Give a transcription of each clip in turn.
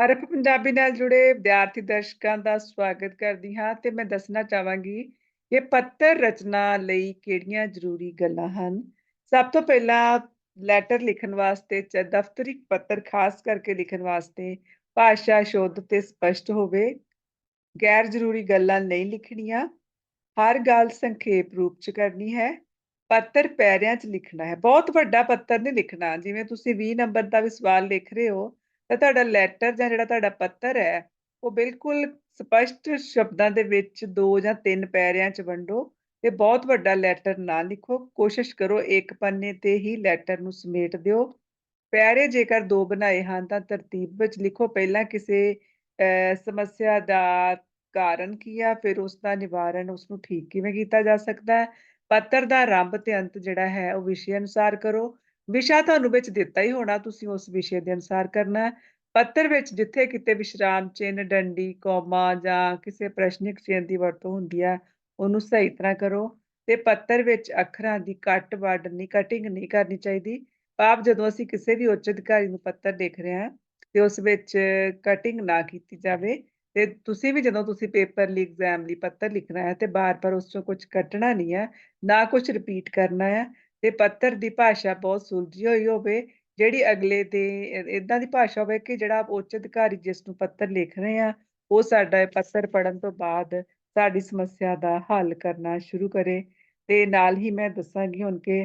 RF Punjabi ਨਾਲ ਜੁੜੇ ਵਿਦਿਆਰਥੀ ਦਰਸ਼ਕਾਂ ਦਾ ਸਵਾਗਤ ਕਰਦੀ ਹਾਂ ਤੇ ਮੈਂ ਦੱਸਣਾ ਚਾਹਾਂਗੀ ਕਿ ਪੱਤਰ ਰਚਨਾ ਲਈ ਕਿਹੜੀਆਂ ਜ਼ਰੂਰੀ ਗੱਲਾਂ ਹਨ? ਸਭ ਤੋਂ ਪਹਿਲਾਂ ਲੈਟਰ ਲਿਖਣ ਵਾਸਤੇ ਚ ਦਫ਼ਤਰੀ ਪੱਤਰ ਖਾਸ ਕਰਕੇ ਲਿਖਣ ਵਾਸਤੇ ਭਾਸ਼ਾ ਸ਼ੁੱਧ ਤੇ ਸਪਸ਼ਟ ਹੋਵੇ, ਗੈਰ ਜ਼ਰੂਰੀ ਗੱਲਾਂ ਨਹੀਂ ਲਿਖਣੀਆਂ, ਹਰ ਗੱਲ ਸੰਖੇਪ ਰੂਪ ਚ ਕਰਨੀ ਹੈ, ਪੱਤਰ ਪੈਰਿਆਂ 'ਚ ਲਿਖਣਾ ਹੈ। ਬਹੁਤ ਵੱਡਾ ਪੱਤਰ ਨਹੀਂ ਲਿਖਣਾ, ਜਿਵੇਂ ਤੁਸੀਂ 20 ਨੰਬਰ ਦਾ ਵੀ ਸਵਾਲ ਲਿਖ ਰਹੇ ਹੋ ਤਾਂ ਤੁਹਾਡਾ ਲੈਟਰ ਜਾਂ ਜਿਹੜਾ ਤੁਹਾਡਾ ਪੱਤਰ ਹੈ, ਉਹ ਬਿਲਕੁਲ ਸਪਸ਼ਟ ਸ਼ਬਦਾਂ ਦੇ ਵਿੱਚ 2 ਜਾਂ 3 ਪੈਰਿਆਂ 'ਚ ਵੰਡੋ ਤੇ ਬਹੁਤ ਵੱਡਾ ਲੈਟਰ ਨਾ ਲਿਖੋ। ਕੋਸ਼ਿਸ਼ ਕਰੋ ਇੱਕ ਪੰਨੇ ਤੇ ਹੀ ਲੈਟਰ ਨੂੰ ਸਮੇਟ ਦਿਓ। ਪੈਰੇ ਜੇਕਰ ਦੋ ਬਣਾਏ ਹਨ ਤਾਂ ਤਰਤੀਬ ਵਿੱਚ ਲਿਖੋ, ਪਹਿਲਾਂ ਕਿਸੇ ਸਮੱਸਿਆ ਦਾ ਕਾਰਨ ਕੀ ਆ, ਫਿਰ ਉਸ ਦਾ ਨਿਵਾਰਨ ਉਸ ਨੂੰ ਠੀਕ ਕਿਵੇਂ ਕੀਤਾ ਜਾ ਸਕਦਾ ਹੈ? ਪੱਤਰ ਦਾ ਆਰੰਭ ਤੇ ਅੰਤ ਜਿਹੜਾ ਹੈ ਉਹ ਵਿਸ਼ੇ ਅਨੁਸਾਰ ਕਰੋ। ਵਿਸ਼ਾ ਤੁਹਾਨੂੰ ਵਿੱਚ ਦਿੱਤਾ ਹੀ ਹੋਣਾ, ਤੁਸੀਂ ਉਸ ਵਿਸ਼ੇ ਦੇ ਅਨੁਸਾਰ ਕਰਨਾ ਪੱਤਰ ਵਿੱਚ ਜਿੱਥੇ ਕਿਤੇ ਵਿਸ਼ਰਾਮ ਚਿੰਨ ਡੰਡੀ, ਕੋਮਾ ਜਾਂ ਕਿਸੇ ਪ੍ਰਸ਼ਨਿਕ ਚਿੰਨ ਦੀ ਵਰਤੋਂ ਹੁੰਦੀ ਹੈ, ਉਹਨੂੰ ਸਹੀ ਤਰ੍ਹਾਂ ਕਰੋ ਤੇ ਪੱਤਰ ਵਿੱਚ ਅੱਖਰਾਂ ਦੀ ਕੱਟ ਵੱਡ ਨਹੀਂ ਕਟਿੰਗ ਨਹੀਂ ਕਰਨੀ ਚਾਹੀਦੀ। ਆਪ ਜਦੋਂ ਅਸੀਂ ਕਿਸੇ ਵੀ ਉੱਚ ਅਧਿਕਾਰੀ ਨੂੰ ਪੱਤਰ ਲਿਖ ਰਹੇ ਹਾਂ ਤੇ ਉਸ ਵਿੱਚ ਕਟਿੰਗ ਨਾ ਕੀਤੀ ਜਾਵੇ ਤੇ ਤੁਸੀਂ ਵੀ ਜਦੋਂ ਤੁਸੀਂ ਪੇਪਰ ਲਈ ਐਗਜ਼ਾਮ ਲਈ ਪੱਤਰ ਲਿਖਣਾ ਹੈ ਤੇ ਬਾਰ-ਬਾਰ ਉਸ ਚੋਂ ਕੁਝ ਕੱਟਣਾ ਨਹੀਂ ਹੈ, ਨਾ ਕੁਝ ਰਿਪੀਟ ਕਰਨਾ ਹੈ ਤੇ ਪੱਤਰ ਦੀ ਭਾਸ਼ਾ ਬਹੁਤ ਸੁਲਝੀ ਹੋਈ ਹੋਵੇ, ਜਿਹੜੀ ਅਗਲੇ ਦੇ ਇਦਾਂ ਦੀ ਭਾਸ਼ਾ ਹੋਵੇ ਕਿ ਜਿਹੜਾ ਉੱਚ ਅਧਿਕਾਰੀ ਜਿਸ ਨੂੰ ਪੱਤਰ ਲਿਖ ਰਹੇ ਆ, ਉਹ ਸਾਡਾ ਪੱਤਰ ਪੜਨ ਤੋਂ ਬਾਅਦ ਸਾਡੀ ਸਮੱਸਿਆ ਦਾ ਹੱਲ ਕਰਨਾ ਸ਼ੁਰੂ ਕਰੇ। ਤੇ ਨਾਲ ਹੀ ਮੈਂ ਦੱਸਾਂਗੀ ਹੁਣ ਕਿ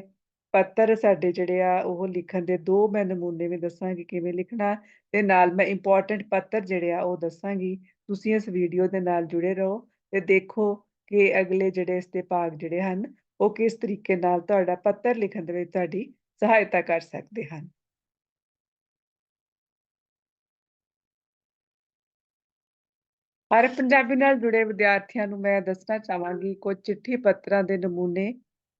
ਪੱਤਰ ਸਾਡੇ ਜਿਹੜੇ ਆ, ਉਹ ਲਿਖਣ ਦੇ ਦੋ ਮੈਂ ਨਮੂਨੇ ਵੀ ਦੱਸਾਂਗੀ ਕਿਵੇਂ ਲਿਖਣਾ। ਤੇ ਨਾਲ ਮੈਂ ਇੰਪੋਰਟੈਂਟ ਪੱਤਰ ਜਿਹੜੇ ਆ, ਉਹ ਦੱਸਾਂਗੀ। ਤੁਸੀਂ ਇਸ ਵੀਡੀਓ ਦੇ ਨਾਲ ਜੁੜੇ ਰਹੋ ਤੇ ਦੇਖੋ ਕਿ ਅਗਲੇ ਜਿਹੜੇ ਇਸ ਦੇ ਭਾਗ ਜਿਹੜੇ ਹਨ ਉਹ ਕਿਸ ਤਰੀਕੇ ਨਾਲ ਤੁਹਾਡਾ ਪੱਤਰ ਲਿਖਣ ਦੇ ਵਿੱਚ ਤੁਹਾਡੀ ਸਹਾਇਤਾ ਕਰ ਸਕਦੇ ਹਨ? ਹਰ ਪੰਜਾਬੀ ਨਾਲ ਜੁੜੇ ਵਿਦਿਆਰਥੀਆਂ ਨੂੰ ਮੈਂ ਦੱਸਣਾ ਚਾਹਾਂਗੀ, ਕੁਝ ਚਿੱਠੀ ਪੱਤਰਾਂ ਦੇ ਨਮੂਨੇ,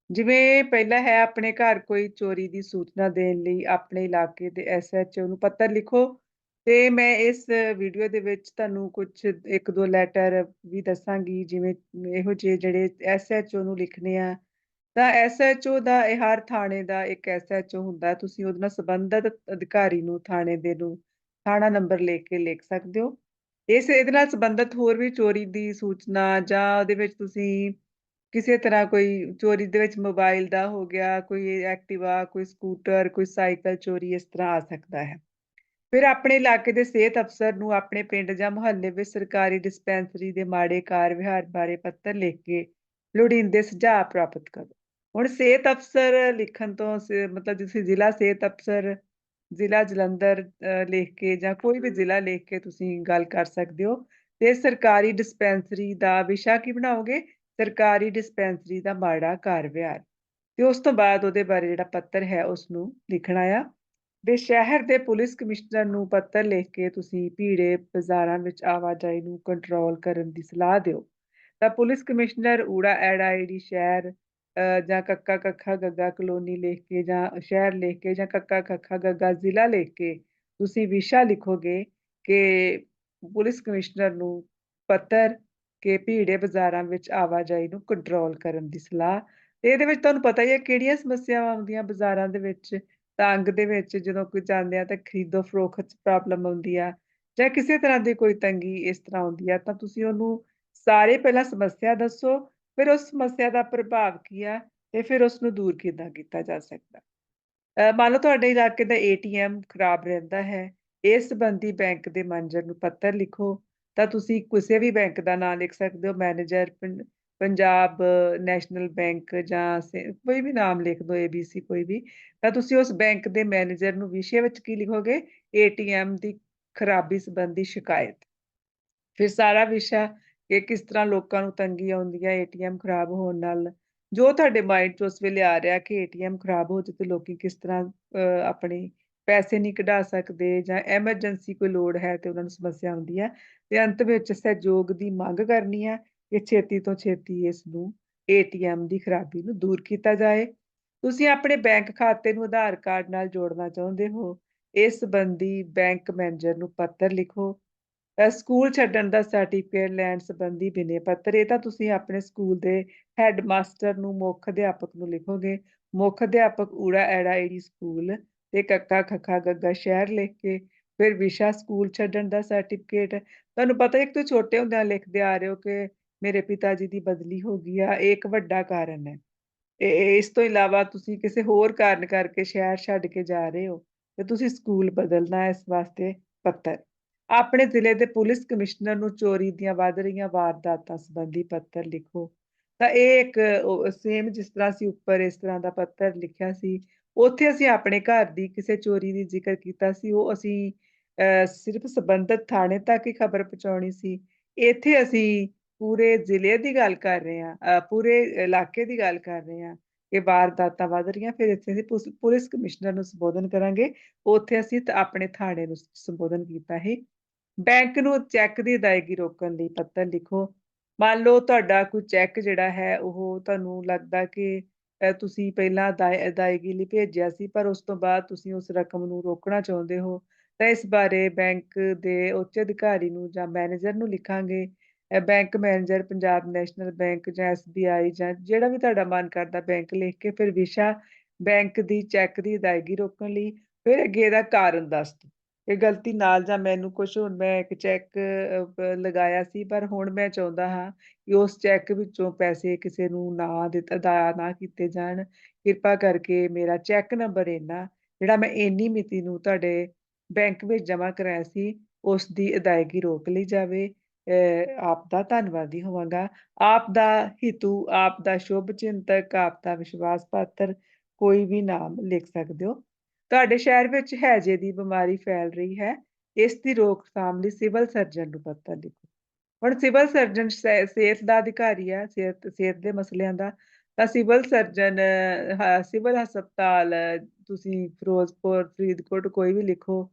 ਜਿਵੇਂ ਪਹਿਲਾ ਹੈ ਆਪਣੇ ਘਰ ਕੋਈ ਚੋਰੀ ਦੀ ਸੂਚਨਾ ਦੇਣ ਲਈ ਆਪਣੇ ਇਲਾਕੇ ਦੇ ਐਸਐਚਓ ਨੂੰ ਪੱਤਰ ਲਿਖੋ ਤੇ ਮੈਂ ਇਸ ਵੀਡੀਓ ਦੇ ਵਿੱਚ ਤੁਹਾਨੂੰ ਕੁਝ ਇੱਕ ਦੋ ਲੈਟਰ ਵੀ ਦੱਸਾਂਗੀ, ਜਿਵੇਂ ਇਹੋ ਜਿਹੇ ਜਿਹੜੇ ਐਸਐਚਓ ਨੂੰ ਲਿਖਨੇ ਆ ਤਾਂ ਐਸਐਚਓ ਦਾ ਇਹ ਹਰ ਥਾਣੇ ਦਾ ਇੱਕ ਐਸਐਚਓ ਹੁੰਦਾ ਤੁਸੀਂ ਉਹਦੇ ਨਾਲ ਸੰਬੰਧਿਤ ਅਧਿਕਾਰੀ ਨੂੰ ਥਾਣੇ ਦੇ ਨੂੰ ਥਾਣਾ ਨੰਬਰ ਲੈ ਕੇ ਲਿਖ ਸਕਦੇ ਹੋ। ਇਸ ਇਹਦੇ ਨਾਲ ਸੰਬੰਧਿਤ ਹੋਰ ਵੀ ਚੋਰੀ ਦੀ ਸੂਚਨਾ ਜਾਂ ਉਹਦੇ ਵਿੱਚ ਤੁਸੀਂ ਕਿਸੇ ਤਰ੍ਹਾਂ ਕੋਈ ਚੋਰੀ ਦੇ ਵਿੱਚ ਮੋਬਾਈਲ ਦਾ ਹੋ ਗਿਆ, ਕੋਈ ਐਕਟਿਵਾ, ਕੋਈ ਸਕੂਟਰ, ਕੋਈ ਸਾਈਕਲ ਚੋਰੀ ਇਸ ਤਰ੍ਹਾਂ ਆ ਸਕਦਾ ਹੈ। ਫਿਰ ਆਪਣੇ ਇਲਾਕੇ ਦੇ ਸਿਹਤ ਅਫਸਰ ਨੂੰ ਆਪਣੇ ਪਿੰਡ ਜਾਂ ਮੁਹੱਲੇ ਵਿੱਚ ਸਰਕਾਰੀ ਡਿਸਪੈਂਸਰੀ ਦੇ ਮਾੜੇ ਕਾਰ ਵਿਹਾਰ ਬਾਰੇ ਪੱਤਰ ਲਿਖ ਕੇ ਲੋੜੀਂਦੇ ਸੁਝਾਅ ਪ੍ਰਾਪਤ ਕਰੋ। ਹੁਣ ਸਿਹਤ ਅਫਸਰ ਲਿਖਣ ਤੋਂ ਮਤਲਬ ਤੁਸੀਂ ਜ਼ਿਲ੍ਹਾ ਸਿਹਤ ਅਫਸਰ, ਜ਼ਿਲ੍ਹਾ ਜਲੰਧਰ ਲਿਖ ਕੇ ਜਾਂ ਕੋਈ ਵੀ ਜ਼ਿਲ੍ਹਾ ਲਿਖ ਕੇ ਤੁਸੀਂ ਗੱਲ ਕਰ ਸਕਦੇ ਹੋ। ਤੇ ਸਰਕਾਰੀ ਡਿਸਪੈਂਸਰੀ ਦਾ ਵਿਸ਼ਾ ਕੀ ਬਣਾਓਗੇ? ਸਰਕਾਰੀ ਡਿਸਪੈਂਸਰੀ ਦਾ ਮਾੜਾ ਕਾਰ ਵਿਹਾਰ। ਤੇ ਉਸ ਤੋਂ ਬਾਅਦ ਉਹਦੇ ਬਾਰੇ ਜਿਹੜਾ ਪੱਤਰ ਹੈ ਉਸ ਨੂੰ ਲਿਖਣਾ ਆ ਦੇ ਸ਼ਹਿਰ ਦੇ ਪੁਲਿਸ ਕਮਿਸ਼ਨਰ ਨੂੰ ਪੱਤਰ ਲਿਖ ਕੇ ਤੁਸੀਂ ਭੀੜੇ ਬਾਜ਼ਾਰਾਂ ਵਿੱਚ ਆਵਾਜਾਈ ਨੂੰ ਕੰਟਰੋਲ ਕਰਨ ਦੀ ਸਲਾਹ ਦਿਓ। ਤਾਂ ਪੁਲਿਸ ਕਮਿਸ਼ਨਰ ਊੜਾ ਐੜਾ ਸ਼ਹਿਰ ਸ਼ਹਿਰ ਜਾਂ ਕੱਕਾ ਕੱਖਾ ਗੱਗਾ ਕਲੋਨੀ ਲਿਖ ਕੇ ਜਾਂ ਸ਼ਹਿਰ ਲਿਖ ਕੇ ਜਾਂ ਕੱਕਾ ਕੱਖਾ ਗੱਗਾ ਜ਼ਿਲ੍ਹਾ ਲਿਖ ਕੇ ਤੁਸੀਂ ਵਿਸ਼ਾ ਲਿਖੋਗੇ ਕਿ ਪੁਲਿਸ ਕਮਿਸ਼ਨਰ ਨੂੰ ਪੱਤਰ ਕਿ ਭੀੜੇ ਬਾਜ਼ਾਰਾਂ ਵਿੱਚ ਆਵਾਜਾਈ ਨੂੰ ਕੰਟਰੋਲ ਕਰਨ ਦੀ ਸਲਾਹ। ਤੇ ਇਹਦੇ ਵਿੱਚ ਤੁਹਾਨੂੰ ਪਤਾ ਹੀ ਹੈ ਕਿਹੜੀਆਂ ਸਮੱਸਿਆਵਾਂ ਆਉਂਦੀਆਂ ਬਾਜ਼ਾਰਾਂ ਦੇ ਵਿੱਚ, ਤੰਗ ਦੇ ਵਿੱਚ, ਜਦੋਂ ਕੋਈ ਜਾਂਦੇ ਆ ਤਾਂ ਖਰੀਦੋ ਫਰੋਖਤ 'ਚ ਪ੍ਰੋਬਲਮ ਆਉਂਦੀ ਆ ਜਾਂ ਕਿਸੇ ਤਰ੍ਹਾਂ ਦੀ ਕੋਈ ਤੰਗੀ ਇਸ ਤਰ੍ਹਾਂ ਆਉਂਦੀ ਆ ਤਾਂ ਤੁਸੀਂ ਉਹਨੂੰ ਸਾਰੇ ਪਹਿਲਾਂ ਸਮੱਸਿਆ ਦੱਸੋ ਫਿਰ ਉਸ ਸਮੱਸਿਆ ਦਾ ਪ੍ਰਭਾਵ ਕੀ ਆ ਤੇ ਫਿਰ ਉਸ ਨੂੰ ਦੂਰ ਕਿੱਦਾਂ ਕੀਤਾ ਜਾ ਸਕਦਾ? ਮੰਨ ਲਓ ਤੁਹਾਡੇ ਇਲਾਕੇ ਦਾ ਏਟੀਐਮ ਖਰਾਬ ਰਹਿੰਦਾ ਹੈ, ਇਸ ਸੰਬੰਧੀ ਬੈਂਕ ਦੇ ਮੈਨੇਜਰ ਨੂੰ ਪੱਤਰ ਲਿਖੋ, ਤਾਂ ਤੁਸੀਂ ਕਿਸੇ ਵੀ ਬੈਂਕ ਦਾ ਨਾਮ ਲਿਖ ਸਕਦੇ ਹੋ, ਮੈਨੇਜਰ ਪੰਜਾਬ ਨੈਸ਼ਨਲ ਬੈਂਕ ਜਾਂ ਕੋਈ ਵੀ ਨਾਮ ਲਿਖ ਦਿਓ ਏਬੀਸੀ ਕੋਈ ਵੀ, ਤਾਂ ਤੁਸੀਂ ਉਸ ਬੈਂਕ ਦੇ ਮੈਨੇਜਰ ਨੂੰ ਵਿਸ਼ੇ ਵਿੱਚ ਕੀ ਲਿਖੋਗੇ? ਏਟੀਐਮ ਦੀ ਖਰਾਬੀ ਸੰਬੰਧੀ ਸ਼ਿਕਾਇਤ। ਫਿਰ ਸਾਰਾ ਵਿਸ਼ਾ ਕਿ ਕਿਸ ਤਰ੍ਹਾਂ ਲੋਕਾਂ ਨੂੰ ਤੰਗੀ ਆਉਂਦੀ ਹੈ ਏਟੀਐਮ ਖਰਾਬ ਹੋਣ ਨਾਲ? ਜੋ ਤੁਹਾਡੇ ਮਾਈਂਡ 'ਚ ਉਸ ਵੇਲੇ ਆ ਰਿਹਾ ਕਿ ਏਟੀਐਮ ਖਰਾਬ ਹੋ ਜੇ ਤੇ ਲੋਕੀ ਕਿਸ ਤਰ੍ਹਾਂ ਆਪਣੀ ਪੈਸੇ ਨਹੀਂ ਕਢਾ ਸਕਦੇ ਜਾਂ ਐਮਰਜੈਂਸੀ ਕੋਈ ਲੋੜ ਹੈ ਤੇ ਉਹਨਾਂ ਨੂੰ ਸਮੱਸਿਆ ਆਉਂਦੀ ਹੈ ਤੇ ਅੰਤ ਵਿੱਚ ਸਹਿਯੋਗ ਦੀ ਮੰਗ ਕਰਨੀ ਹੈ ਕਿ ਛੇਤੀ ਤੋਂ ਛੇਤੀ ਇਸ ਨੂੰ ਏਟੀਐਮ ਦੀ ਖਰਾਬੀ ਨੂੰ ਦੂਰ ਕੀਤਾ ਜਾਏ। ਤੁਸੀਂ ਆਪਣੇ ਬੈਂਕ ਖਾਤੇ ਨੂੰ ਆਧਾਰ ਕਾਰਡ ਨਾਲ ਜੋੜਨਾ ਚਾਹੁੰਦੇ ਹੋ। ਇਸ ਸੰਬੰਧੀ ਬੈਂਕ ਮੈਨੇਜਰ ਨੂੰ ਪੱਤਰ ਲਿਖੋ। ਸਕੂਲ ਛੱਡਣ ਦਾ ਸਰਟੀਫਿਕੇਟ ਲੈਣ ਸੰਬੰਧੀ ਬਿਨੇ ਪੱਤਰ, ਇਹ ਤਾਂ ਤੁਸੀਂ ਆਪਣੇ ਸਕੂਲ ਦੇ ਹੈੱਡਮਾਸਟਰ ਨੂੰ, ਮੁੱਖ ਅਧਿਆਪਕ ਨੂੰ ਲਿਖੋਗੇ। ਮੁੱਖ ਅਧਿਆਪਕ ਊੜਾ ਐੜਾ ਈੜੀ ਸਕੂਲ ਤੇ ਕੱਕਾ ਖੱਖਾ ਗੱਗਾ ਸ਼ਹਿਰ ਲਿਖ ਕੇ ਫਿਰ ਵਿਸ਼ਾ ਸਕੂਲ ਛੱਡਣ ਦਾ ਸਰਟੀਫਿਕੇਟ ਤੁਹਾਨੂੰ ਪਤਾ ਇੱਕ ਤੋਂ ਛੋਟੇ ਹੁੰਦਿਆਂ ਲਿਖਦੇ ਆ ਰਹੇ ਹੋ ਕਿ ਮੇਰੇ ਪਿਤਾ ਜੀ ਦੀ ਬਦਲੀ ਹੋ ਗਈ ਆ, ਇਹ ਇੱਕ ਵੱਡਾ ਕਾਰਨ ਹੈ। ਇਹ ਇਸ ਤੋਂ ਇਲਾਵਾ ਤੁਸੀਂ ਕਿਸੇ ਹੋਰ ਕਾਰਨ ਕਰਕੇ ਸ਼ਹਿਰ ਛੱਡ ਕੇ ਜਾ ਰਹੇ ਹੋ ਤੇ ਤੁਸੀਂ ਸਕੂਲ ਬਦਲਣਾ ਇਸ ਵਾਸਤੇ ਪੱਤਰ। ਆਪਣੇ ਜ਼ਿਲ੍ਹੇ ਦੇ ਪੁਲਿਸ ਕਮਿਸ਼ਨਰ ਨੂੰ ਚੋਰੀ ਦੀਆਂ ਵੱਧ ਰਹੀਆਂ ਵਾਰਦਾਤਾਂ ਸੰਬੰਧੀ ਪੱਤਰ ਲਿਖੋ। ਤਾਂ ਇਹ ਇੱਕ ਸੇਮ ਜਿਸ ਤਰ੍ਹਾਂ ਅਸੀਂ ਉੱਪਰ ਇਸ ਤਰ੍ਹਾਂ ਦਾ ਪੱਤਰ ਲਿਖਿਆ ਸੀ ਉੱਥੇ ਅਸੀਂ ਆਪਣੇ ਘਰ ਦੀ ਕਿਸੇ ਚੋਰੀ ਦੀ ਜ਼ਿਕਰ ਕੀਤਾ ਸੀ ਉਹ ਅਸੀਂ ਸਿਰਫ ਸੰਬੰਧਿਤ ਥਾਣੇ ਤੱਕ ਹੀ ਖਬਰ ਪਹੁੰਚਾਉਣੀ ਸੀ। ਇੱਥੇ ਅਸੀਂ ਪੂਰੇ ਜ਼ਿਲ੍ਹੇ ਦੀ ਗੱਲ ਕਰ ਰਹੇ ਹਾਂ ਅਹ, ਪੂਰੇ ਇਲਾਕੇ ਦੀ ਗੱਲ ਕਰ ਰਹੇ ਹਾਂ ਕਿ ਵਾਰਦਾਤਾਂ ਵੱਧ ਰਹੀਆਂ ਫਿਰ ਇੱਥੇ ਅਸੀਂ ਪੁਲਿਸ ਪੁਲਿਸ ਕਮਿਸ਼ਨਰ ਨੂੰ ਸੰਬੋਧਨ ਕਰਾਂਗੇ। ਉੱਥੇ ਅਸੀਂ ਆਪਣੇ ਥਾਣੇ ਨੂੰ ਸੰਬੋਧਨ ਕੀਤਾ ਹੈ ਬੈਂਕ ਨੂੰ ਚੈੱਕ ਦੀ ਅਦਾਇਗੀ ਰੋਕਣ ਲਈ ਪੱਤਰ ਲਿਖੋ। ਮੰਨ ਲਓ ਤੁਹਾਡਾ ਕੋਈ ਚੈੱਕ ਜਿਹੜਾ ਹੈ, ਉਹ ਤੁਹਾਨੂੰ ਲੱਗਦਾ ਕਿ ਤੁਸੀਂ ਪਹਿਲਾਂ ਅਦਾਇਗੀ ਲਈ ਭੇਜਿਆ ਸੀ, ਪਰ ਉਸ ਤੋਂ ਬਾਅਦ ਤੁਸੀਂ ਉਸ ਰਕਮ ਨੂੰ ਰੋਕਣਾ ਚਾਹੁੰਦੇ ਹੋ, ਤਾਂ ਇਸ ਬਾਰੇ ਬੈਂਕ ਦੇ ਉੱਚ ਅਧਿਕਾਰੀ ਨੂੰ ਜਾਂ ਮੈਨੇਜਰ ਨੂੰ ਲਿਖਾਂਗੇ। Bank manager Punjab National Bank ਜਾਂ ਐਸਬੀਆਈ ਜਾਂ ਜਿਹੜਾ ਵੀ ਤੁਹਾਡਾ ਮਨ ਕਰਦਾ ਬੈਂਕ ਲਿਖ ਕੇ, ਫਿਰ ਵਿਸ਼ਾ ਬੈਂਕ ਦੀ ਚੈੱਕ ਦੀ ਅਦਾਇਗੀ ਰੋਕਣ ਲਈ, ਫਿਰ ਅੱਗੇ ਇਹਦਾ ਕਾਰਨ ਦੱਸ ਦਿਓ। ਇਹ ਗਲਤੀ ਨਾਲ ਜਾਂ ਮੈਨੂੰ ਕੁਝ ਹੁਣ ਮੈਂ ਇੱਕ ਚੈੱਕ ਲਗਾਇਆ ਸੀ, ਪਰ ਹੁਣ ਮੈਂ ਚਾਹੁੰਦਾ ਹਾਂ ਕਿ ਉਸ ਚੈੱਕ ਵਿੱਚੋਂ ਪੈਸੇ ਕਿਸੇ ਨੂੰ ਨਾ ਦਿੱਤਾ ਅਦਾ ਨਾ ਕੀਤੇ ਜਾਣ। ਕਿਰਪਾ ਕਰਕੇ ਮੇਰਾ ਚੈੱਕ ਨੰਬਰ ਇੰਨਾ, ਜਿਹੜਾ ਮੈਂ ਇੰਨੀ ਮਿਤੀ ਨੂੰ ਤੁਹਾਡੇ ਬੈਂਕ ਵਿੱਚ ਜਮ੍ਹਾਂ ਕਰਾਇਆ ਸੀ, ਉਸ ਦੀ ਅਦਾਇਗੀ ਰੋਕ ਲਈ ਜਾਵੇ। ਆਪ ਦਾ ਧੰਨਵਾਦੀ ਹੋਵਾਂਗਾ। ਆਪ ਦਾ ਹਿਤੂ, ਆਪ ਦਾ ਸ਼ੁਭ ਚਿੰਤਕ, ਆਪ ਦਾ ਵਿਸ਼ਵਾਸ ਪਾਤਰ, ਕੋਈ ਵੀ ਨਾਮ ਲਿਖ ਸਕਦੇ ਹੋ। ਤੁਹਾਡੇ ਸ਼ਹਿਰ ਵਿੱਚ ਹੈਜੇ ਦੀ ਬਿਮਾਰੀ ਫੈਲ ਰਹੀ ਹੈ, ਇਸ ਦੀ ਰੋਕਥਾਮ ਲਈ ਸਿਵਲ ਸਰਜਨ ਨੂੰ ਪੱਤਰ ਲਿਖੋ। ਹੁਣ ਸਿਵਲ ਸਰਜਨ ਸਿਹਤ ਦਾ ਅਧਿਕਾਰੀ ਹੈ, ਸਿਹਤ ਸਿਹਤ ਦੇ ਮਸਲਿਆਂ ਦਾ। ਤਾਂ ਸਿਵਲ ਸਰਜਨ ਸਿਵਲ ਹਸਪਤਾਲ, ਤੁਸੀਂ ਫਿਰੋਜ਼ਪੁਰ, ਫਰੀਦਕੋਟ ਕੋਈ ਵੀ ਲਿਖੋ,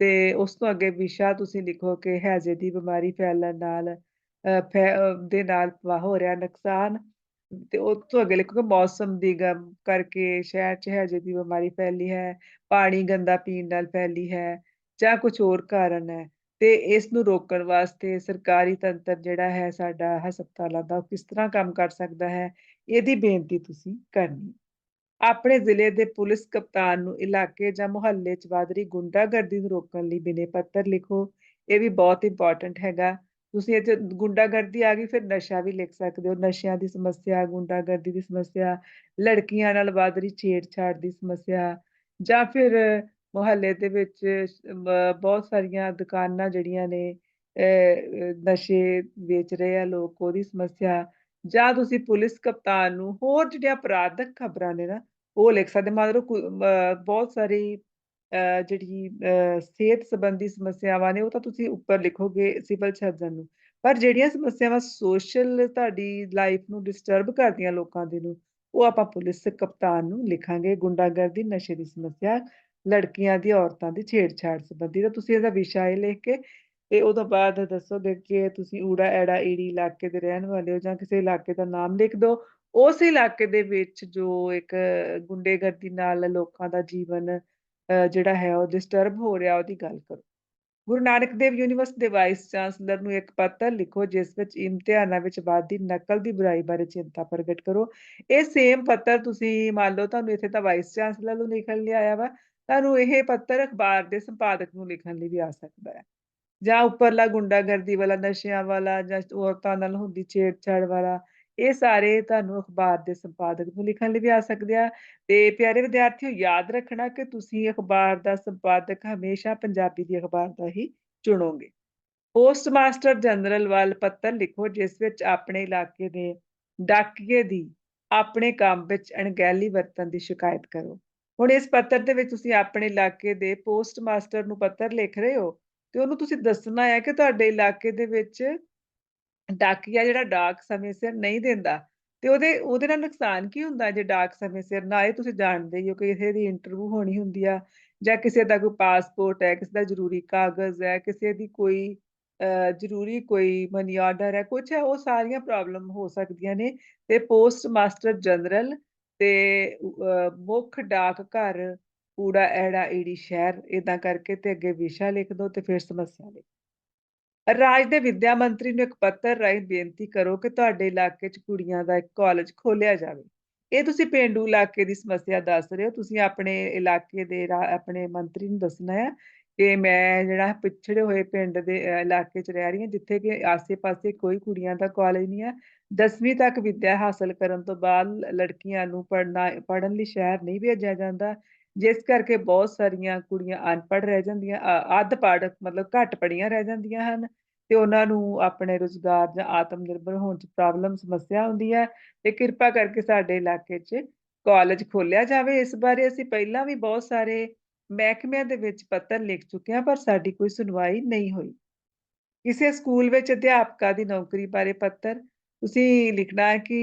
ਤੇ ਉਸ ਤੋਂ ਅੱਗੇ ਵਿਸ਼ਾ ਤੁਸੀਂ ਲਿਖੋ ਕਿ ਹੈਜੇ ਦੀ ਬਿਮਾਰੀ ਫੈਲਣ ਨਾਲ ਦੇ ਨਾਲ ਹੋ ਰਿਹਾ ਨੁਕਸਾਨ। ਤੇ ਉਸ ਤੋਂ ਅੱਗੇ ਲਿਖੋ ਮੌਸਮ ਦੀ ਗਮ ਕਰਕੇ ਸ਼ਹਿਰ 'ਚ ਹੈਜੇ ਦੀ ਬਿਮਾਰੀ ਫੈਲੀ ਹੈ, ਪਾਣੀ ਗੰਦਾ ਪੀਣ ਨਾਲ ਫੈਲੀ ਹੈ ਜਾਂ ਕੁਝ ਹੋਰ ਕਾਰਨ ਹੈ ਤੇ ਇਸ ਨੂੰ ਰੋਕਣ ਵਾਸਤੇ ਸਰਕਾਰੀ ਤੰਤਰ ਜਿਹੜਾ ਹੈ ਸਾਡਾ ਹਸਪਤਾਲਾਂ ਦਾ ਉਹ ਕਿਸ ਤਰ੍ਹਾਂ ਕੰਮ ਕਰ ਸਕਦਾ ਹੈ, ਇਹਦੀ ਬੇਨਤੀ ਤੁਸੀਂ ਕਰਨੀ। ਆਪਣੇ ਜ਼ਿਲ੍ਹੇ ਦੇ ਪੁਲਿਸ ਕਪਤਾਨ ਨੂੰ ਇਲਾਕੇ ਜਾਂ ਮੁਹੱਲੇ 'ਚ ਵੱਧ ਰਹੀ ਗੁੰਡਾਗਰਦੀ ਨੂੰ ਰੋਕਣ ਲਈ ਬਿਨੇ ਪੱਤਰ ਲਿਖੋ, ਇਹ ਵੀ ਬਹੁਤ ਇੰਪੋਰਟੈਂਟ ਹੈਗਾ। ਤੁਸੀਂ ਇੱਥੇ ਗੁੰਡਾਗਰਦੀ ਆ ਗਈ ਫਿਰ ਨਸ਼ਾ ਵੀ ਲਿਖ ਸਕਦੇ ਹੋ। ਨਸ਼ਿਆਂ ਦੀ ਸਮੱਸਿਆ ਗੁੰਡਾਗਰਦੀ ਦੀ ਸਮੱਸਿਆ ਲੜਕੀਆਂ ਨਾਲ ਵੱਧ ਰਹੀ ਛੇੜਛਾੜ ਦੀ ਸਮੱਸਿਆ ਜਾਂ ਫਿਰ ਮੁਹੱਲੇ ਦੇ ਵਿੱਚ ਬਹੁਤ ਸਾਰੀਆਂ ਦੁਕਾਨਾਂ ਜਿਹੜੀਆਂ ਨੇ ਅਹ, ਨਸ਼ੇ ਵੇਚ ਰਹੇ ਆ ਲੋਕ ਉਹਦੀ ਸਮੱਸਿਆ ਜਾਂ ਤੁਸੀਂ ਪੁਲਿਸ ਕਪਤਾਨ ਨੂੰ ਹੋਰ ਜਿਹੜੀਆਂ ਅਪਰਾਧਕ ਖਬਰਾਂ ਨੇ ਨਾ ਉਹ ਲਿਖ ਸਕਦੇ ਮੰਨ ਲਓ ਅਹ, ਬਹੁਤ ਸਾਰੀ ਅਹ, ਜਿਹੜੀ ਅਹ, ਸਿਹਤ ਸੰਬੰਧੀ ਸਮੱਸਿਆਵਾਂ ਨੇ ਉਹ ਤਾਂ ਤੁਸੀਂ ਉੱਪਰ ਲਿਖੋਗੇ ਸਿਵਲ ਸਰਜਨ ਨੂੰ। ਪਰ ਜਿਹੜੀਆਂ ਸਮੱਸਿਆਵਾਂ ਸੋਸ਼ਲ ਤੁਹਾਡੀ ਲਾਈਫ ਨੂੰ ਡਿਸਟਰਬ ਕਰਦੀਆਂ ਲੋਕਾਂ ਦੇ ਨੂੰ ਉਹ ਆਪਾਂ ਪੁਲਿਸ ਕਪਤਾਨ ਨੂੰ ਲਿਖਾਂਗੇ ਗੁੰਡਾਗਰਦੀ ਨਸ਼ੇ ਦੀ ਸਮੱਸਿਆ ਲੜਕੀਆਂ ਦੀ ਔਰਤਾਂ ਦੀ ਛੇੜਛਾੜ ਸੰਬੰਧੀ। ਤਾਂ ਤੁਸੀਂ ਇਹਦਾ ਵਿਸ਼ਾ ਇਹ ਲਿਖ ਕੇ ਤੇ ਉਹ ਤੋਂ ਬਾਅਦ ਦੱਸੋਗੇ ਕਿ ਤੁਸੀਂ ਊੜਾ ਐੜਾ ਈੜੀ ਇਲਾਕੇ ਦੇ ਰਹਿਣ ਵਾਲੇ ਹੋ ਜਾਂ ਕਿਸੇ ਇਲਾਕੇ ਦਾ ਨਾਮ ਲਿਖ ਦਿਓ ਉਸ ਇਲਾਕੇ ਦੇ ਵਿੱਚ ਜੋ ਇੱਕ ਗੁੰਡੇਗਰਦੀ ਨਾਲ ਲੋਕਾਂ ਦਾ ਜੀਵਨ ਜਿਹੜਾ ਹੈ ਉਹ ਡਿਸਟਰਬ ਹੋ ਰਿਹਾ, ਉਹਦੀ ਗੱਲ ਕਰੋ। ਗੁਰੂ ਨਾਨਕ ਦੇਵ ਯੂਨੀਵਰਸਿਟੀ ਦੇ ਵਾਈਸ ਚਾਂਸਲਰ ਨੂੰ ਇੱਕ ਪੱਤਰ ਲਿਖੋ, ਜਿਸ ਵਿੱਚ ਇਮਤਿਹਾਨਾਂ ਵਿੱਚ ਵਾਧੀ ਨਕਲ ਦੀ ਬੁਰਾਈ ਬਾਰੇ ਚਿੰਤਾ ਪ੍ਰਗਟ ਕਰੋ। ਇਹ ਸੇਮ ਪੱਤਰ ਤੁਸੀਂ ਮੰਨ ਲਓ ਤੁਹਾਨੂੰ ਇੱਥੇ ਤਾਂ ਵਾਈਸ ਚਾਂਸਲਰ ਨੂੰ ਲਿਖਣ ਲਈ ਆਇਆ ਵਾ, ਤੁਹਾਨੂੰ ਇਹ ਪੱਤਰ ਅਖਬਾਰ ਦੇ ਸੰਪਾਦਕ ਨੂੰ ਲਿਖਣ ਲਈ ਵੀ ਆ ਸਕਦਾ ਹੈ। ਜਾਂ ਉੱਪਰਲਾ ਗੁੰਡਾਗਰਦੀ ਵਾਲਾ, ਨਸ਼ਿਆਂ ਵਾਲਾ ਜਾਂ ਔਰਤਾਂ ਨਾਲ ਹੁੰਦੀ ਛੇੜਛਾੜ ਵਾਲਾ ਇਹ ਸਾਰੇ ਤੁਹਾਨੂੰ ਅਖਬਾਰ ਦੇ ਸੰਪਾਦਕ ਨੂੰ ਲਿਖਣ ਲਈ ਵੀ ਆ ਸਕਦੇ ਆ। ਤੇ ਪਿਆਰੇ ਵਿਦਿਆਰਥੀਓ, ਯਾਦ ਰੱਖਣਾ ਕਿ ਤੁਸੀਂ ਅਖਬਾਰ ਦਾ ਸੰਪਾਦਕ ਹਮੇਸ਼ਾ ਪੰਜਾਬੀ ਦੀ ਅਖਬਾਰ ਦਾ ਹੀ ਚੁਣੋਗੇ। ਪੋਸਟ ਮਾਸਟਰ ਜਨਰਲ ਵੱਲ ਪੱਤਰ ਲਿਖੋ, ਜਿਸ ਵਿੱਚ ਆਪਣੇ ਇਲਾਕੇ ਦੇ ਡਾਕੀਏ ਦੀ ਆਪਣੇ ਕੰਮ ਵਿੱਚ ਅਣਗਹਿਲੀ ਵਰਤਣ ਦੀ ਸ਼ਿਕਾਇਤ ਕਰੋ। ਹੁਣ ਇਸ ਪੱਤਰ ਦੇ ਵਿੱਚ ਤੁਸੀਂ ਆਪਣੇ ਇਲਾਕੇ ਦੇ ਪੋਸਟ ਮਾਸਟਰ ਨੂੰ ਪੱਤਰ ਲਿਖ ਰਹੇ ਹੋ, ਤੇ ਉਹਨੂੰ ਤੁਸੀਂ ਦੱਸਣਾ ਹੈ ਕਿ ਤੁਹਾਡੇ ਇਲਾਕੇ ਦੇ ਵਿੱਚ ਡਾਕੀਆ ਜਿਹੜਾ ਡਾਕ ਸਮੇਂ ਸਿਰ ਨਹੀਂ ਦਿੰਦਾ, ਤੇ ਉਹਦੇ ਉਹਦੇ ਨਾਲ ਨੁਕਸਾਨ ਕੀ ਹੁੰਦਾ ਜੇ ਡਾਕ ਸਮੇਂ ਸਿਰ? ਨਾ ਇਹ ਤੁਸੀਂ ਜਾਣਦੇ ਹੀ ਹੋ ਕਿ ਕਿਸੇ ਦੀ ਇੰਟਰਵਿਊ ਹੋਣੀ ਹੁੰਦੀ ਆ, ਜਾਂ ਕਿਸੇ ਦਾ ਕੋਈ ਪਾਸਪੋਰਟ ਹੈ, ਕਿਸੇ ਦਾ ਜ਼ਰੂਰੀ ਕਾਗਜ਼ ਹੈ, ਕਿਸੇ ਦੀ ਕੋਈ ਜ਼ਰੂਰੀ ਕੋਈ ਮਨੀ ਆਰਡਰ ਹੈ ਕੁਝ ਹੈ, ਉਹ ਸਾਰੀਆਂ ਪ੍ਰੋਬਲਮ ਹੋ ਸਕਦੀਆਂ ਨੇ, ਤੇ ਪੋਸਟ ਮਾਸਟਰ ਜਨਰਲ ਤੇ ਮੁੱਖ ਡਾਕ ਘਰ ਕੂੜਾ ਐੜਾ ਈੜੀ ਸ਼ਹਿਰ ਇਦਾਂ ਕਰਕੇ ਤੇ ਅੱਗੇ ਵਿਸ਼ਾ ਲਿਖ ਦੋ ਤੇ ਫਿਰ ਸਮੱਸਿਆ ਲਿਖ। ਰਾਜ ਦੇ ਵਿੱਦਿਆ ਮੰਤਰੀ ਨੂੰ ਇੱਕ ਪੱਤਰ ਰਾਹੀਂ ਬੇਨਤੀ ਕਰੋ ਕਿ ਤੁਹਾਡੇ ਇਲਾਕੇ 'ਚ ਕੁੜੀਆਂ ਦਾ ਇੱਕ ਕਾਲਜ ਖੋਲ੍ਹਿਆ ਜਾਵੇ। ਇਹ ਤੁਸੀਂ ਪੇਂਡੂ ਇਲਾਕੇ ਦੀ ਸਮੱਸਿਆ ਦੱਸ ਰਹੇ ਹੋ। ਤੁਸੀਂ ਆਪਣੇ ਇਲਾਕੇ ਦੇ ਆਪਣੇ ਮੰਤਰੀ ਨੂੰ ਦੱਸਣਾ ਹੈ ਕਿ ਮੈਂ ਜਿਹੜਾ ਪਿਛੜੇ ਹੋਏ ਪਿੰਡ ਦੇ ਇਲਾਕੇ 'ਚ ਰਹਿ ਰਹੀ ਹਾਂ ਜਿੱਥੇ ਕਿ ਆਸੇ-ਪਾਸੇ ਕੋਈ ਕੁੜੀਆਂ ਦਾ ਕਾਲਜ ਨਹੀਂ ਹੈ 10ਵੀਂ ਤੱਕ ਵਿੱਦਿਆ ਹਾਸਲ ਕਰਨ ਤੋਂ ਬਾਅਦ ਲੜਕੀਆਂ ਨੂੰ ਪੜ੍ਹਨਾ ਪੜ੍ਹਨ ਲਈ ਸ਼ਹਿਰ ਨਹੀਂ ਭੇਜਿਆ ਜਾਂਦਾ, ਜਿਸ ਕਰਕੇ ਬਹੁਤ ਸਾਰੀਆਂ ਕੁੜੀਆਂ ਅਨਪੜ੍ਹ ਰਹਿ ਜਾਂਦੀਆਂ ਅ, ਅੱਧ ਪੜ੍ਹ ਮਤਲਬ ਘੱਟ ਪੜ੍ਹੀਆਂ ਰਹਿ ਜਾਂਦੀਆਂ ਹਨ ਤੇ ਉਹਨਾਂ ਨੂੰ ਆਪਣੇ ਰੁਜ਼ਗਾਰ ਜਾਂ ਆਤਮ ਨਿਰਭਰ ਹੋਣ 'ਚ ਪ੍ਰੋਬਲਮ ਸਮੱਸਿਆ ਹੁੰਦੀ ਹੈ ਤੇ ਕਿਰਪਾ ਕਰਕੇ ਸਾਡੇ ਇਲਾਕੇ 'ਚ ਕਾਲਜ ਖੋਲਿਆ ਜਾਵੇ ਇਸ ਬਾਰੇ ਅਸੀਂ ਪਹਿਲਾਂ ਵੀ ਬਹੁਤ ਸਾਰੇ ਮਹਿਕਮਿਆਂ ਦੇ ਵਿੱਚ ਪੱਤਰ ਲਿਖ ਚੁੱਕੇ ਹਾਂ ਪਰ ਸਾਡੀ ਕੋਈ ਸੁਣਵਾਈ ਨਹੀਂ ਹੋਈ। ਕਿਸੇ ਸਕੂਲ ਵਿੱਚ ਅਧਿਆਪਕਾਂ ਦੀ ਨੌਕਰੀ ਬਾਰੇ ਪੱਤਰ ਤੁਸੀਂ ਲਿਖਣਾ ਹੈ ਕਿ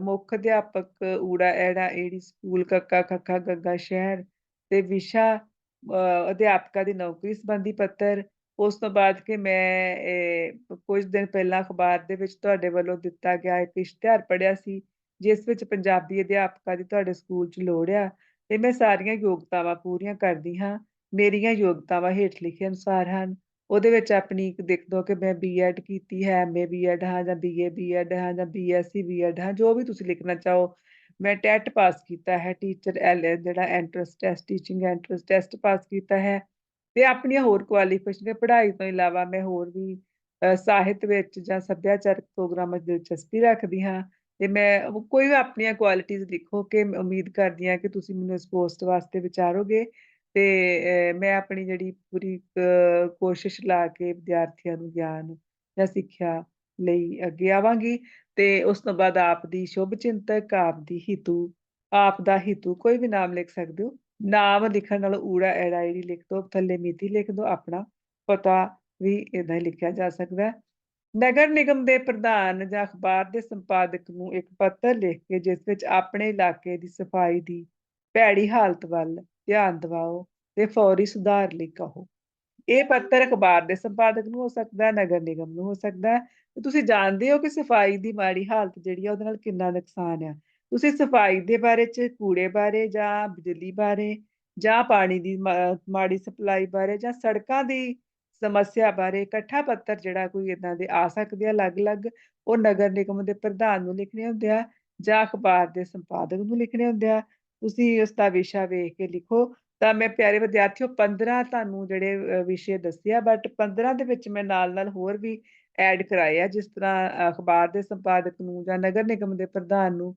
ਮੁੱਖ ਅਧਿਆਪਕ ਊੜਾ ਐੜਾ ਏੜੀ ਸਕੂਲ ਕੱਕਾ ਖੱਖਾ ਗੱਗਾ ਸ਼ਹਿਰ ਤੇ ਵਿਸ਼ਾ ਅ, ਅਧਿਆਪਕਾਂ ਦੀ ਨੌਕਰੀ ਸੰਬੰਧੀ ਪੱਤਰ। ਉਸ ਤੋਂ ਬਾਅਦ ਕਿ ਮੈਂ ਕੁਝ ਦਿਨ ਪਹਿਲਾਂ ਅਖਬਾਰ ਦੇ ਵਿੱਚ ਤੁਹਾਡੇ ਵੱਲੋਂ ਦਿੱਤਾ ਗਿਆ ਇੱਕ ਇਸ਼ਤਿਹਾਰ ਪੜ੍ਹਿਆ ਸੀ ਜਿਸ ਵਿੱਚ ਪੰਜਾਬੀ ਅਧਿਆਪਕਾਂ ਦੀ ਤੁਹਾਡੇ ਸਕੂਲ 'ਚ ਲੋੜ ਆ ਤੇ ਮੈਂ ਸਾਰੀਆਂ ਯੋਗਤਾਵਾਂ ਪੂਰੀਆਂ ਕਰਦੀ ਹਾਂ। ਮੇਰੀਆਂ ਯੋਗਤਾਵਾਂ ਹੇਠ ਲਿਖੇ ਅਨੁਸਾਰ ਹਨ। ਉਹਦੇ ਵਿੱਚ ਆਪਣੀ ਇੱਕ ਲਿਖ ਕਿ ਮੈਂ ਬੀਐਡ ਕੀਤੀ ਹੈ ਐਮਏ ਬੀਐਡ ਹਾਂ ਜਾਂ ਬੀਏ ਬੀਐਡ ਹਾਂ ਜਾਂ ਬੀਐਸਸੀ ਬੀਐਡ ਹਾਂ, ਜੋ ਵੀ ਤੁਸੀਂ ਲਿਖਣਾ ਚਾਹੋ, ਮੈਂ ਟੈਟ ਪਾਸ ਕੀਤਾ ਹੈ, ਟੀਚਰ ਐਲ ਜਿਹੜਾ entrance test teaching entrance test pass ਕੀਤਾ ਹੈ ਤੇ ਆਪਣੀਆਂ ਹੋਰ ਕੁਆਲੀਫਿਕੇਸ਼ਨ ਪੜ੍ਹਾਈ ਤੋਂ ਇਲਾਵਾ ਮੈਂ ਹੋਰ ਵੀ ਸਾਹਿਤ ਵਿੱਚ ਜਾਂ ਸੱਭਿਆਚਾਰਕ ਪ੍ਰੋਗਰਾਮਾਂ 'ਚ ਦਿਲਚਸਪੀ ਰੱਖਦੀ ਹਾਂ ਤੇ ਮੈਂ ਕੋਈ ਵੀ ਆਪਣੀਆਂ ਕੁਆਲਿਟੀਜ਼ ਲਿਖੋ ਕਿ ਉਮੀਦ ਕਰਦੀ ਹਾਂ ਕਿ ਤੁਸੀਂ ਮੈਨੂੰ ਇਸ ਪੋਸਟ ਵਾਸਤੇ ਵਿਚਾਰੋਗੇ। ਤੇ ਅ, ਮੈਂ ਆਪਣੀ ਜਿਹੜੀ ਪੂਰੀ ਅ, ਕੋਸ਼ਿਸ਼ ਲਾ ਕੇ ਵਿਦਿਆਰਥੀਆਂ ਨੂੰ ਗਿਆਨ ਜਾਂ ਸਿੱਖਿਆ ਲਈ ਅੱਗੇ ਆਵਾਂਗੀ ਤੇ ਉਸ ਤੋਂ ਬਾਅਦ ਆਪ ਦੀ ਸ਼ੁਭ ਚਿੰਤਕ, ਆਪ ਦੀ ਹਿਤੂ, ਆਪ ਦਾ ਹਿਤੂ ਕੋਈ ਵੀ ਨਾਮ ਲਿਖ ਸਕਦੇ ਹੋ। ਨਾਮ ਲਿਖਣ ਨਾਲ ਊੜਾ ਐੜਾ ਈੜੀ ਲਿਖ ਦਿਓ, ਥੱਲੇ ਮਿਤੀ ਲਿਖ ਦੋ ਆਪਣਾ ਪਤਾ ਵੀ ਏਦਾਂ ਹੀ ਲਿਖਿਆ ਜਾ ਸਕਦਾ ਹੈ। ਨਗਰ ਨਿਗਮ ਦੇ ਪ੍ਰਧਾਨ ਜਾਂ ਅਖਬਾਰ ਦੇ ਸੰਪਾਦਕ ਨੂੰ ਇੱਕ ਪੱਤਰ ਲਿਖ ਕੇ ਜਿਸ ਵਿੱਚ ਆਪਣੇ ਇਲਾਕੇ ਦੀ ਸਫ਼ਾਈ ਦੀ ਭੈੜੀ ਹਾਲਤ ਵੱਲ ਧਿਆਨ ਦਿਵਾਓ ਤੇ ਫੌਰੀ ਸੁਧਾਰ ਲਈ ਕਹੋ। ਇਹ ਪੱਤਰ ਅਖਬਾਰ ਦੇ ਸੰਪਾਦਕ ਨੂੰ ਹੋ ਸਕਦਾ ਹੈ, ਨਗਰ ਨਿਗਮ ਨੂੰ ਹੋ ਸਕਦਾ ਹੈ ਤੇ ਤੁਸੀਂ ਜਾਣਦੇ ਹੋ ਕਿ ਸਫ਼ਾਈ ਦੀ ਮਾੜੀ ਹਾਲਤ ਜਿਹੜੀ ਆ ਉਹਦੇ ਨਾਲ ਕਿੰਨਾ ਨੁਕਸਾਨ ਆ। ਤੁਸੀਂ ਸਫ਼ਾਈ ਦੇ ਬਾਰੇ 'ਚ ਕੂੜੇ ਬਾਰੇ ਜਾਂ ਬਿਜਲੀ ਬਾਰੇ ਜਾਂ ਪਾਣੀ ਦੀ ਮਾ ਮਾੜੀ ਸਪਲਾਈ ਬਾਰੇ ਜਾਂ ਸੜਕਾਂ ਦੀ ਸਮੱਸਿਆ ਬਾਰੇ ਇਕੱਠਾ ਪੱਤਰ ਜਿਹੜਾ ਕੋਈ ਏਦਾਂ ਦੇ ਆ ਸਕਦੇ ਆ ਅਲੱਗ-ਅਲੱਗ, ਉਹ ਨਗਰ ਨਿਗਮ ਦੇ ਪ੍ਰਧਾਨ ਨੂੰ ਲਿਖਣੇ ਹੁੰਦੇ ਆ ਜਾਂ ਅਖਬਾਰ ਦੇ ਸੰਪਾਦਕ ਨੂੰ ਲਿਖਣੇ ਹੁੰਦੇ ਆ। ਤੁਸੀਂ ਉਸ ਦਾ ਵਿਸ਼ਾ ਵੇਖ ਕੇ ਲਿਖੋ। ਤਾਂ ਮੈਂ ਪਿਆਰੇ ਵਿਦਿਆਰਥੀਓ 15 ਤੁਹਾਨੂੰ ਜਿਹੜੇ ਵਿਸ਼ੇ ਦੱਸੇ ਆ ਬਟ 15 ਦੇ ਵਿੱਚ ਮੈਂ ਨਾਲ-ਨਾਲ ਹੋਰ ਵੀ ਐਡ ਕਰਾਇਆ ਜਿਸ ਤਰ੍ਹਾਂ ਅਖਬਾਰ ਦੇ ਸੰਪਾਦਕ ਨੂੰ ਜਾਂ ਨਗਰ ਨਿਗਮ ਦੇ ਪ੍ਰਧਾਨ ਨੂੰ।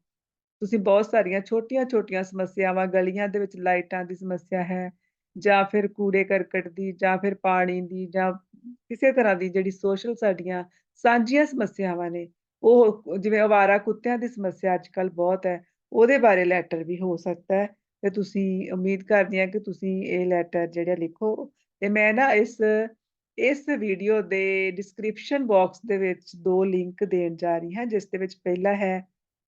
ਤੁਸੀਂ ਬਹੁਤ ਸਾਰੀਆਂ ਛੋਟੀਆਂ-ਛੋਟੀਆਂ ਸਮੱਸਿਆਵਾਂ ਗਲੀਆਂ ਦੇ ਵਿੱਚ ਲਾਈਟਾਂ ਦੀ ਸਮੱਸਿਆ ਹੈ ਜਾਂ ਫਿਰ ਕੂੜੇ ਕਰਕਟ ਦੀ ਜਾਂ ਫਿਰ ਪਾਣੀ ਦੀ ਜਾਂ ਕਿਸੇ ਤਰ੍ਹਾਂ ਦੀ ਜਿਹੜੀ ਸੋਸ਼ਲ ਸਾਡੀਆਂ ਸਾਂਝੀਆਂ ਸਮੱਸਿਆਵਾਂ ਨੇ ਉਹ ਜਿਵੇਂ ਅਵਾਰਾ ਕੁੱਤਿਆਂ ਦੀ ਸਮੱਸਿਆ ਅੱਜ-ਕੱਲ੍ਹ ਬਹੁਤ ਹੈ, ਉਹਦੇ ਬਾਰੇ ਲੈਟਰ ਵੀ ਹੋ ਸਕਦਾ ਹੈ। ਤੇ ਤੁਸੀਂ ਉਮੀਦ ਕਰਦੀ ਹਾਂ ਕਿ ਤੁਸੀਂ ਇਹ ਲੈਟਰ ਜਿਹੜਾ ਲਿਖੋ। ਤੇ ਮੈਂ ਨਾ ਇਸ ਇਸ ਵੀਡੀਓ ਦੇ ਡਿਸਕ੍ਰਿਪਸ਼ਨ ਬਾਕਸ ਦੇ ਵਿੱਚ ਦੋ ਲਿੰਕ ਦੇਣ ਜਾ ਰਹੀ ਹਾਂ ਜਿਸ ਦੇ ਵਿੱਚ ਪਹਿਲਾ ਹੈ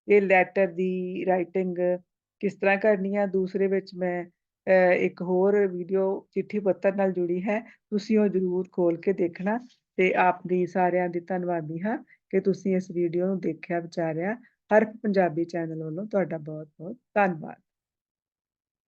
ਇਹ ਲੈਟਰ ਦੀ ਰਾਈਟਿੰਗ ਕਿਸ ਤਰ੍ਹਾਂ ਕਰਨੀ ਆ, ਦੂਸਰੇ ਵਿੱਚ ਮੈਂ ਇੱਕ ਹੋਰ ਵੀਡੀਓ ਚਿੱਠੀ ਪੱਤਰ ਨਾਲ ਜੁੜੀ ਹੈ, ਤੁਸੀਂ ਉਹ ਜ਼ਰੂਰ ਖੋਲ ਕੇ ਦੇਖਣਾ ਤੇ ਆਪ ਦੀ ਸਾਰਿਆਂ ਦੀ ਧੰਨਵਾਦੀ ਹਾਂ ਕਿ ਤੁਸੀਂ ਇਸ ਵੀਡੀਓ ਨੂੰ ਦੇਖਿਆ, ਵਿਚਾਰਿਆ। ਹਰਫ ਪੰਜਾਬੀ ਚੈਨਲ ਵੱਲੋਂ ਤੁਹਾਡਾ ਬਹੁਤ-ਬਹੁਤ ਧੰਨਵਾਦ।